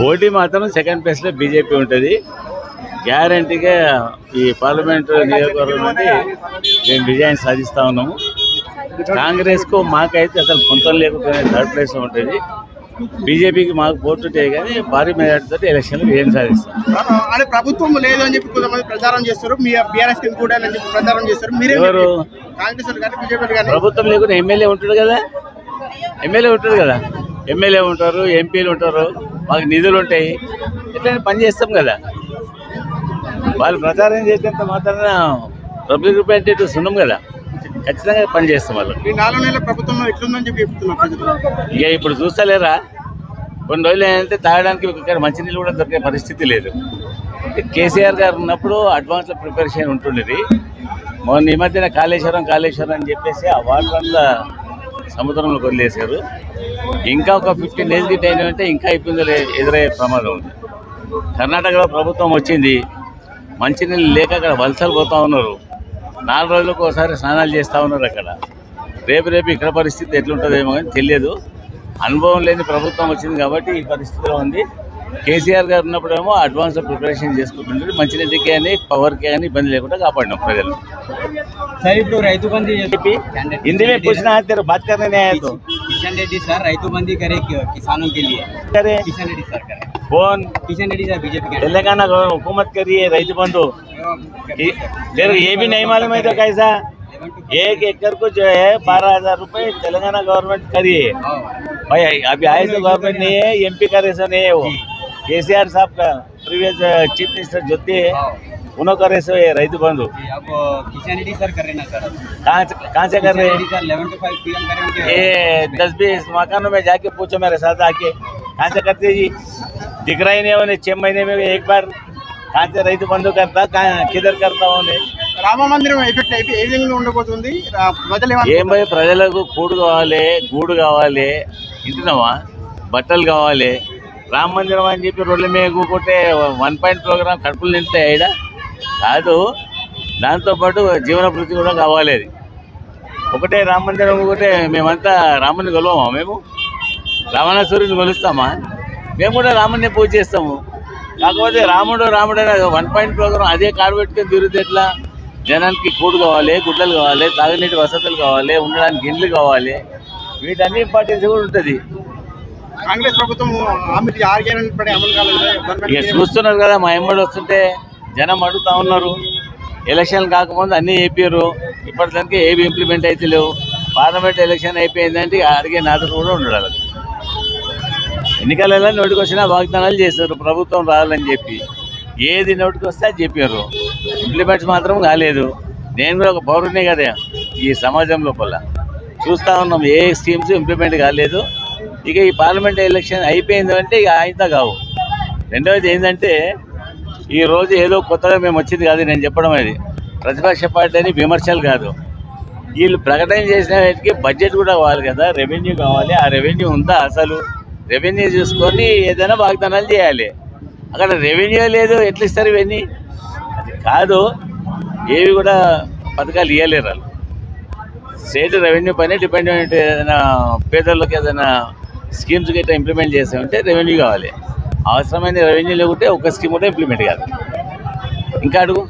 పోటీ మాత్రం సెకండ్ ప్లేస్లో బీజేపీ ఉంటుంది. గ్యారంటీగా ఈ పార్లమెంటు నియోజకవర్గం నుండి మేము విజయం సాధిస్తూ ఉన్నాము. కాంగ్రెస్కు మాకైతే అసలు పొంతం లేకపోయినా థర్డ్ ప్లేస్లో ఉంటుంది. బీజేపీకి మాకు ఉంటాయి కానీ భారీ మెజార్టీతో ఎలక్షన్లు విజయం సాధిస్తాం. ప్రభుత్వం లేదు అని చెప్పి కొంతమంది ప్రచారం చేస్తారు. మీ బీఆర్ఎస్ కూడా అని చెప్పి ప్రచారం చేస్తారు. మీరే ఎవరు? కాంగ్రెస్ ప్రభుత్వం లేకుండా ఎమ్మెల్యే ఉంటాడు కదా? ఎమ్మెల్యే ఉంటాడు కదా? ఎమ్మెల్యే ఉంటారు ఎంపీలు ఉంటారు. మాకు నిధులు ఉంటాయి. ఎట్లయినా పని చేస్తాం కదా. వాళ్ళు ప్రచారం చేసేంత మాత్రాన పబ్లిక్ రిప్రజెంటేటివ్స్ ఉన్నాం కదా. ఖచ్చితంగా పని చేస్తాం వాళ్ళు. ఇక ఇప్పుడు చూస్తలేరా? కొన్ని రోజులు ఏంటంటే తాగడానికి ఇక్కడ మంచినీళ్ళు కూడా దొరికే పరిస్థితి లేదు. కేసీఆర్ గారు ఉన్నప్పుడు అడ్వాన్స్లో ప్రిపరేషన్ ఉంటుండేది. మొన్న ఈ మధ్యన కాళేశ్వరం కాళేశ్వరం అని చెప్పేసి ఆ వాటర్ అంతా సముద్రంలోకి వదిలేశారు. ఇంకా ఒక ఫిఫ్టీన్ డేస్ గిట్ అయినాయంటే ఇంకా ఇబ్బందులు ఎదురయ్యే ప్రమాదం ఉంది. కర్ణాటకలో ప్రభుత్వం వచ్చింది. మంచినీళ్ళు లేక అక్కడ వలసలు పోతా ఉన్నారు. నాలుగు రోజులకు ఒకసారి స్నానాలు చేస్తూ ఉన్నారు అక్కడ. రేపు రేపు ఇక్కడ పరిస్థితి ఎట్లుంటుందేమో కానీ తెలియదు. అనుభవం లేని ప్రభుత్వం వచ్చింది కాబట్టి ఈ పరిస్థితిలో ఉంది. కేసీఆర్ గారు ఉన్నప్పుడేమో అడ్వాన్స్ ప్రిపరేషన్ చేసుకుంటుంటే మంచినీటికి కానీ పవర్కి కానీ ఇబ్బంది లేకుండా కాపాడినాం ప్రజలు सर ఇప్పుడు రైతు బంధు చెప్పి हिंदी में पूछना है तेरे बात करने नहीं आया तो కిషన్ రెడ్డి సార్ రైతు బంధు करे कि- किसानों के लिए करे किशन रेड्डी सर करे कौन किशन रेड्डी सर बीजेपी के तेलंगाना गवर- हुकूमत करिए రైతు బంధు ये- तेरे को ये भी नहीं मालूम है तो कैसा एक एकड़ को जो है बारह हजार रूपए तेलंगाना गवर्नमेंट करिए भाई अभी आए तो गवर्नमेंट नहीं है एमपी का रेशो नहीं है वो केसीआर साहब का प्रीवियस चीफ मिनिस्टर ज्योति है उन्हों का रेशो है రైతు బంధు अब किशन रेड्डी सर कर रहे ना सर कहाँ से कहाँ से कर रहे हैं सर 11 टू 5 पीएम कर रहे हैं ये दस बीस मकानों में जाके पूछो मेरे साथ आके कहाँ से करते जी दिख रहा ही नहीं उन्हें छह महीने में एक बार कहाँ से రైతు బంధు करता कहाँ किधर करता उन्हें రామ మందిరం ఎఫెక్ట్ అయిపోయి ఏ విధంగా ఉండబోతుంది రా- ప్రజలు ఏం ఏమనుకుంటున్నారు? పోయి ప్రజలకు కూడు కావాలి గూడు కావాలి ఇంటున్నావా బట్టలు కావాలి రామ మందిరం అని చెప్పి రోడ్ల మీద కూకుంటే వన్ పాయింట్ ప్రోగ్రామ్ కడుపులు నింటే ఆయన కాదు దాంతోపాటు జీవన కూడా కావాలి అది ఒకటే రామ మందిరం ఒకటే మేమంతా రాముని కొలవమా మేము? రావణాసురుని కొలుస్తామా? మేము కూడా రాముని పూజ చేస్తాము. కాకపోతే రాముడు రాముడు అనే వన్ పాయింట్ ప్రోగ్రామ్ అదే కారు పెట్టుకొని తిరిగితే ఎట్లా? జనానికి కూడు కావాలి గుడ్డలు కావాలి తాగునీటి వసతులు కావాలి ఉండడానికి ఇండ్లు కావాలి. వీటన్ని ఇంపార్టెన్స్ కూడా ఉంటుంది. కాంగ్రెస్ ప్రభుత్వం ఇక చూస్తున్నారు కదా మా ఎమ్మడి వస్తుంటే జనం అడుగుతా ఉన్నారు. ఎలక్షన్ కాకముందు అన్నీ చెప్పారు ఇప్పటిదానికి ఏవి ఇంప్లిమెంట్ అయితే లేవు. పార్లమెంట్ ఎలక్షన్ అయిపోయిందంటే అడిగే నాదుడు కూడా ఉండడు ఎన్నికలలో నోటికి వచ్చినా వాగ్దానాలు చేశారు. ప్రభుత్వం రావాలని చెప్పి. ఏది నోటికి వస్తే అది చెప్పారు ఇంప్లిమెంట్స్ మాత్రం కాలేదు. నేను కూడా ఒక పౌరునే కదా ఈ సమాజం లోపల. చూస్తా ఉన్నాం ఏ స్కీమ్స్ ఇంప్లిమెంట్ కాలేదు. ఇక ఈ పార్లమెంట్ ఎలక్షన్ అయిపోయింది అంటే ఇక ఆయన కావు. రెండవది ఏంటంటే ఈ రోజు ఏదో కొత్తగా మేము వచ్చింది కాదు నేను చెప్పడం అది. ప్రతిపక్ష పార్టీ అని విమర్శలు కాదు. వీళ్ళు ప్రకటన చేసిన వాటికి బడ్జెట్ కూడా కావాలి కదా రెవెన్యూ కావాలి. ఆ రెవెన్యూ ఉందా అసలు? రెవెన్యూ చూసుకొని ఏదైనా వాగ్దానాలు చేయాలి. అక్కడ రెవెన్యూ లేదు ఎట్లా ఇస్తారు ఇవన్నీ? అది కాదు. ఏవి కూడా పథకాలు ఇవ్వలేరు వాళ్ళు. స్టేట్ రెవెన్యూ పైన డిపెండ్ అయినట్టు ఏదైనా పేదలకు ఏదైనా స్కీమ్స్ గట్రా ఇంప్లిమెంట్ చేసామంటే రెవెన్యూ కావాలి. అవసరమైన రెవెన్యూ లేకుంటే ఒక స్కీమ్ కూడా ఇంప్లిమెంట్ కాదు. ఇంకా అడుగు.